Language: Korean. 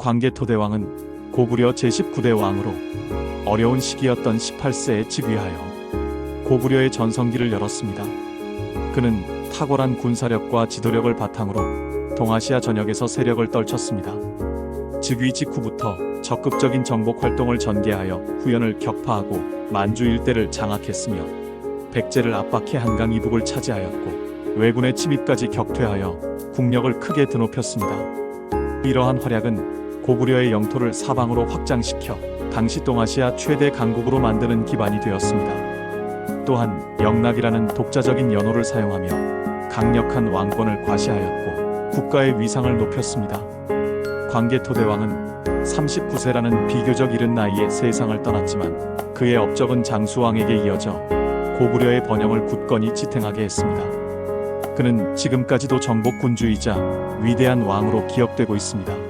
광개토대왕은 고구려 제19대 왕으로 어려운 시기였던 18세에 즉위하여 고구려의 전성기를 열었습니다. 그는 탁월한 군사력과 지도력을 바탕으로 동아시아 전역에서 세력을 떨쳤습니다. 즉위 직후부터 적극적인 정복 활동을 전개하여 후연을 격파하고 만주 일대를 장악했으며 백제를 압박해 한강 이북을 차지하였고 왜군의 침입까지 격퇴하여 국력을 크게 드높였습니다. 이러한 활약은 고구려의 영토를 사방으로 확장시켜 당시 동아시아 최대 강국으로 만드는 기반이 되었습니다. 또한 영락이라는 독자적인 연호를 사용하며 강력한 왕권을 과시하였고 국가의 위상을 높였습니다. 광개토대왕은 39세라는 비교적 이른 나이에 세상을 떠났지만 그의 업적은 장수왕에게 이어져 고구려의 번영을 굳건히 지탱하게 했습니다. 그는 지금까지도 정복군주이자 위대한 왕으로 기억되고 있습니다.